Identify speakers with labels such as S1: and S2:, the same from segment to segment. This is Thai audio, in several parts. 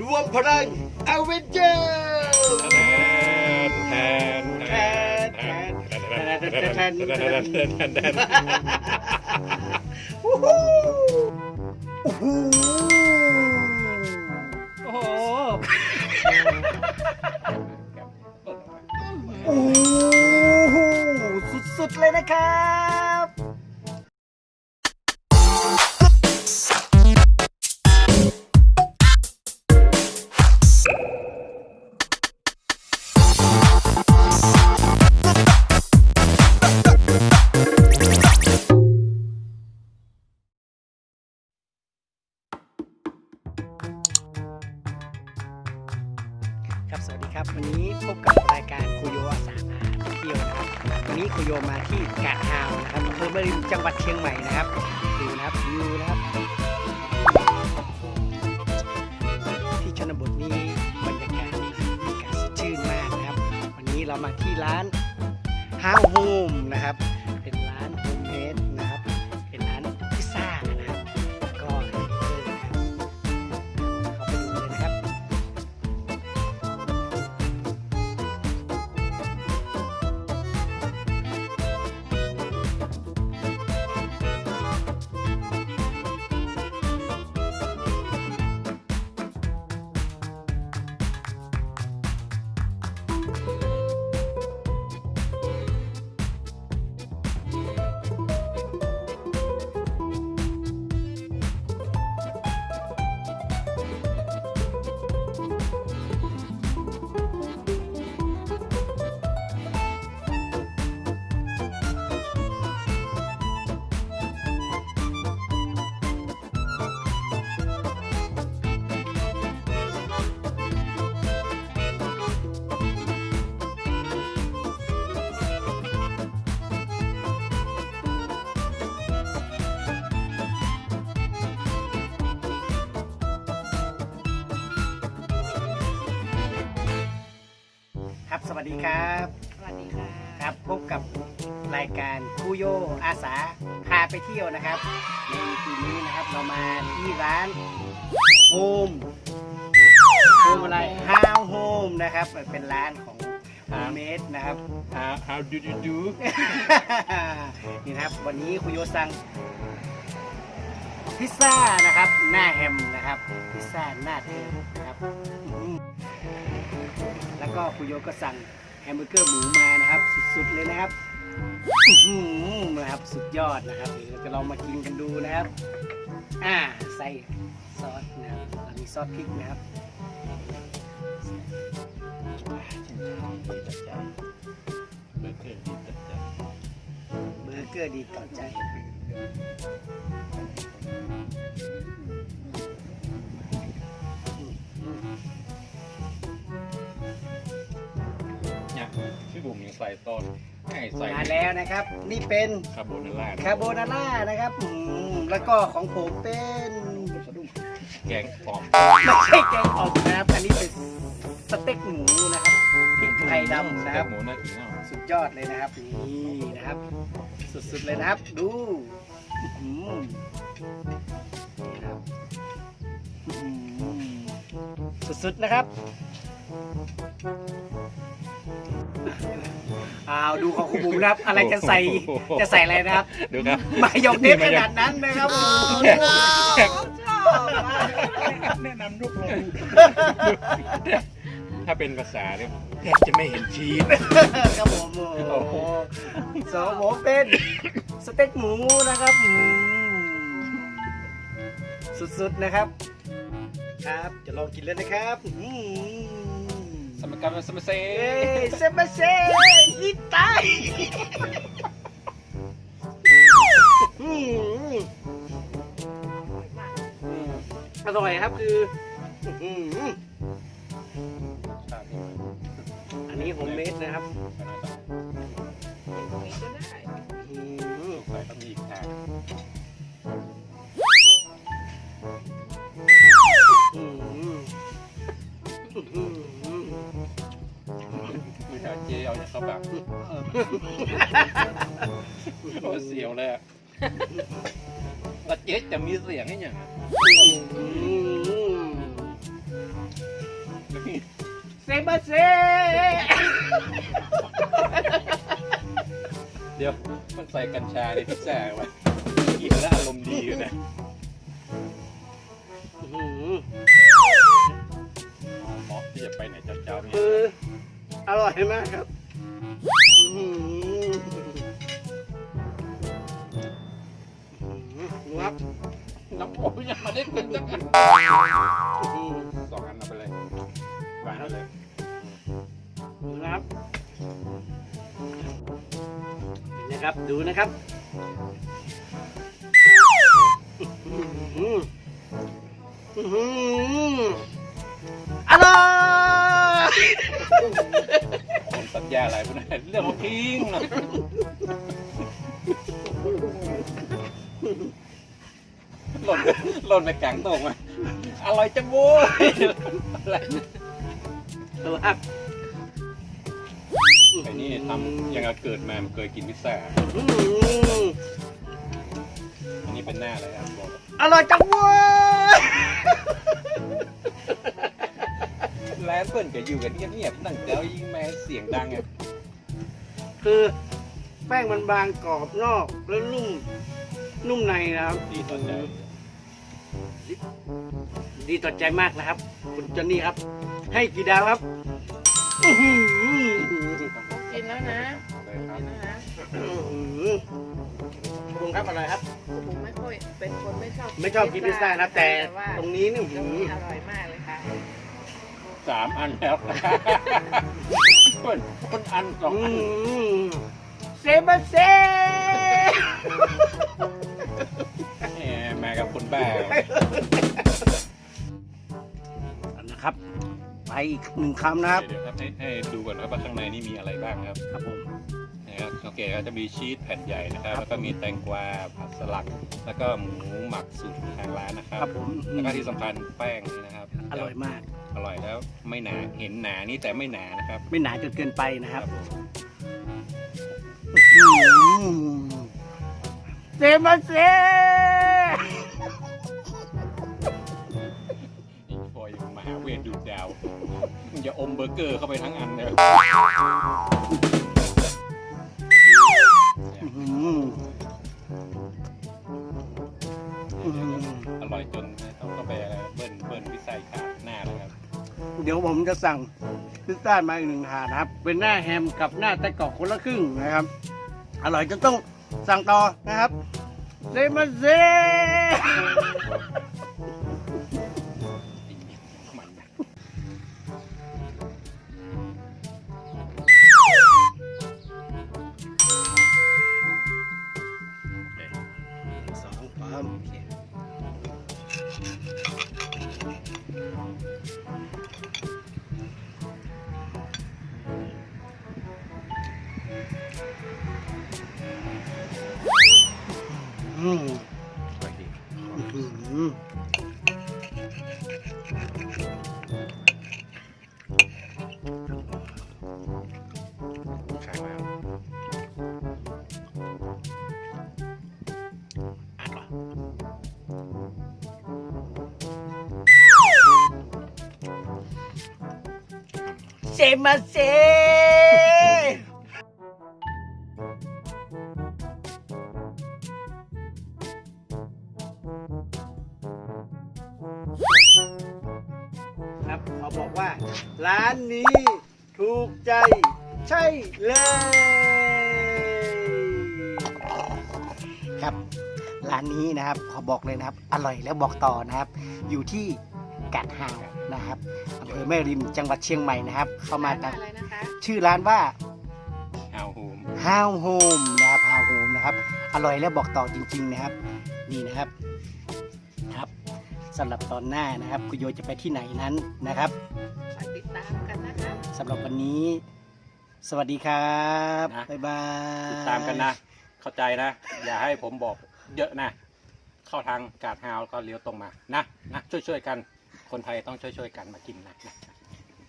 S1: รวมพลังอเวนเจอร์โอ้โห
S2: โอ้
S1: โหสุดๆเลยนะครับ ครับ สวัสดีครับ วันนี้พบกับรายการคุโยอาสาพาเที่ยวนะครับวันนี้คุโยมาที่กาดฮาวนะครับอำเภอแม่ริมจังหวัดเชียงใหม่นะครับดูนะครับวิวนะครับ ที่ชนบทนี้บรรยากาศอากาศสดชื่นมากนะครับ วันนี้เรามาที่ร้านฮาวโฮมนะครับ สวัสดีครับ
S3: สวัสดีค่ะ
S1: ครับพบกับรายการคูโยอาสาพาไปเที่ยวนะครับ ในปีนี้นะครับเรามาที่ร้านโฮมโฮมอะไรฮาวโฮมนะครับเป็นร้านของโฮมเมดนะครับ
S2: how how do you do
S1: นี่นะครับวันนี้คุโยสั่งพิซซ่านะครับ หน้าแฮมนะครับ พิซซ่าหน้าเทมนะครับอืม แล้วก็คุโยก็สั่งแฮมเบอร์เกอร์หมูมานะครับ สุดๆเลยนะครับอื้อหือนะครับสุดยอดนะครับเดี๋ยวเราจะลองมากินกันดูนะครับ อ่าใส่ซอสนะครับมีซอสพริกนะครับ
S2: เบอร์เกอร์ที่จัดจ้าน
S1: เบอร์เกอร์ดีต่อใจ
S2: บุ๋มยังใส่ต้นให้ใส่
S1: มาแล้วนะครับ นี่เป็น
S2: คาโบนาร่า
S1: คาโบนาร่านะครับอืมแล้วก็ของผมเป็น
S2: แกงปอม
S1: ไม่ใช่แกงอ่อมนะครับอันนี้เป็นสเต็กหมูนะครับพริกไทยดำนะครับ
S2: หมูน่ากินเนาะ
S1: สุดยอดเลยนะครับนี่นะครับ สุดๆเลยนะครับ ดูอื้อหือนี่นะครับอื้อหือสุดๆนะครับ อ้าวดูของคุณบุ๋มนะครับ อะไรจะใส่จะใส่อะไรนะครับ
S2: ดูครับ
S1: มายองเนสขนาดนั้นนะครับโอ้โห
S2: แนะนำลูกลงถ้าเป็นภาษาเนี่ยแทบจะไม่เห็นชีส
S1: ครับผมโอ้โหสองผมเป็นสเต็กหมูนะครับอืมสุดๆนะครับ ครับจะลองกินแล้วนะครับอืม
S2: สมการสมเซ
S1: เอ้ยเซมาเซอีตายอืมอร่อยครับคืออืมอันนี้ผมเมดนะครับอื มี
S2: แต่เจเอาเนี่ยเขาแบบโอ้เสียวเลยอะแล้วเจ๊จะมีเสียงให้ยัง
S1: เซบาเซ
S2: เดี๋ยวมันใส่กัญชาในพิซซ่าวะ อร่อยมา
S1: กครับอื้อหืออื้อหือครับ
S2: น้ำผมยังไมาได้กินสักอัน
S1: อื้อหือ
S2: สองอันเอาไปเลยวางไปเลย
S1: ดูนะครับนี่นะครับดูนะครับอื้อหืออื้อหืออร่อย
S2: ผมสัญญาอะไรพวกนั้นเรื่องของทิ้งนะหล่นหล่นไปกลางโต๊ะมาอร่อยจังโว้ยอะไรนะ
S1: ดูครับ
S2: ไอ้นี่ทำยังกับเกิดมามันเคยกินพิซซ่า
S1: อื้อหือ
S2: อันนี้เป็นหน้าอะไรครับบอก
S1: อร่อยจังเว้ย
S2: ร้านเปิ่นก็อยู่กันเงียบๆนั่งเจ้ายิงแม่เสียงดังอะ
S1: คือแป้งมันบางกรอบนอกแล้วนุ่มนุ่มในนะครับ
S2: ดีต่อใจ
S1: ดีต่อใจมากนะครับ คุณจอนนี่ครับ ให้กี่ดาวครับอื้อหือ
S3: กินแล้วนะ
S2: เลยครับ
S3: กินแล้วนะ
S1: อื้อหือปรุงครับอะไรครับ
S3: ผมไม่ค่อยเป็นคนไม่ชอบ
S1: ไม่ชอบกินพิซซ่านะแต่
S3: ว่า
S1: ตรงนี้นี่
S3: ตร
S1: หื
S3: ง
S1: อ
S3: นี้อร่อยมากเลยค่ะ
S2: สามอันแล้วเปิ่นคนอันสอง
S1: อื
S2: อัน
S1: มเซบาเซ
S2: แหมมากับคนบ้า
S1: นะครับ ไปอีกหนึ่งคำนะครับ
S2: เดี๋ยวครับให้ให้ดูก่อนครับว่าข้างในนี่มีอะไรบ้างครับ
S1: ครับผม
S2: นะครับโอเคก็จะมีชีสแผ่นใหญ่นะครับ แล้วก็มีแตงกวาผักสลัดแล้วก็หมูหมักสูตรทางร้านนะครั
S1: ครับบผม
S2: แล้วก็ที่สำคัญแป้งนี่นะครับ
S1: อร่อยมาก
S2: อร่อยแล้วไม่หนาเห็นหนานี่แต่ไม่หนานะครับ
S1: ไม่หนาจนเกินไปนะครับ
S2: ผม
S1: อืมเซมาเซ
S2: อีกพอยมหาเวทดูดดาวมึงจะอมเบอร์เกอร์เข้าไปทั้งอันเลย เดี๋
S1: ยวผมจะสั่งพิซซ่ามาอีกหนึ่งถาดนะครับ เป็นหน้าแฮมกับหน้าไส้กรอกคนละครึ่งนะครับ อร่อยจนต้องสั่งต่อนะครับเซมาเซ
S2: มา
S1: เซครับขอบอกว่า ร้านนี้ถูกใจ ใช่เลย ครับ ร้านนี้นะครับ ขอบอกเลยนะครับ อร่อยแล้วบอกต่อนะครับ อยู่ที่ กาดฮาวนะครับอำเภอแม่ริมจังหวัดเชียงใหม่นะครับ เข้ามาตาม
S3: อะไรนะคะ
S2: ฮ
S1: ชื่อร้านว่าา
S2: วโฮม
S1: ฮาวโฮมนะครับฮาวโฮมนะครับ อร่อยแล้วบอกต่อจริง ๆนะครับ นี่นะครับครับสำหรับตอนหน้านะครับ คุณโยจะไปที่ไหนนั้นนะครับ
S3: ไปติดตามกันนะคะ
S1: สำหรับวันนี้ สวัสดีครับ
S2: นะ
S1: บ๊ายบาย
S2: ติดตามกันนะ เข้าใจนะ อย่าให้ผมบอกเยอะนะ เข้าทางกาดฮาวก็เลี้ยวตรงมานะนะช่วยๆกัน คนไทยต้องช่วยๆกันมากินนะ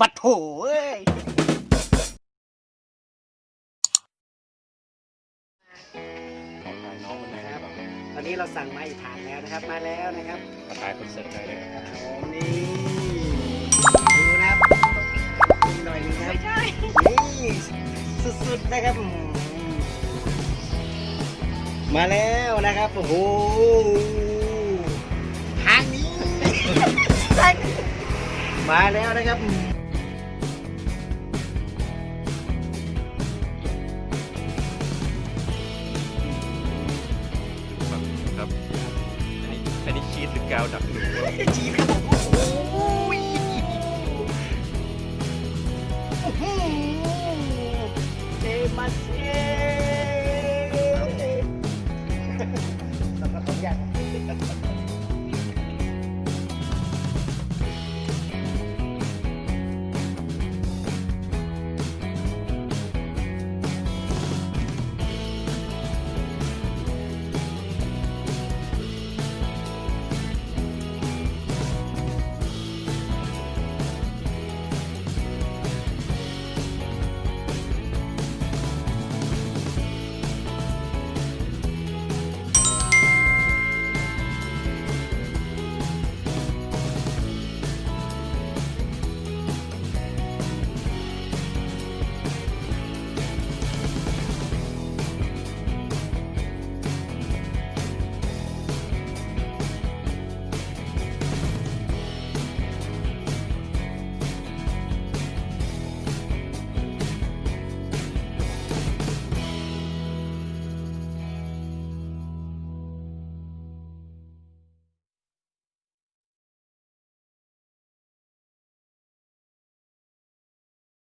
S1: ปัดโถเอ้ย
S2: น้องคนไหนครับ
S1: ตอนนี้เราสั่งมาอีกถาดแล้วนะครับ มาแล้วนะครับ
S2: มาถ่ายคอนเสิร์ตได้เลยครับผนี่ดูนะครับ
S1: หน่อยนึงครับใช่นี่สุดๆนะครับ มาแล้วนะครับโอ้โหทางนี้ ก มาแล้วนะครับครับอัน
S2: นี้อันนี้ชีสหรือกาวดักหนู
S1: ชี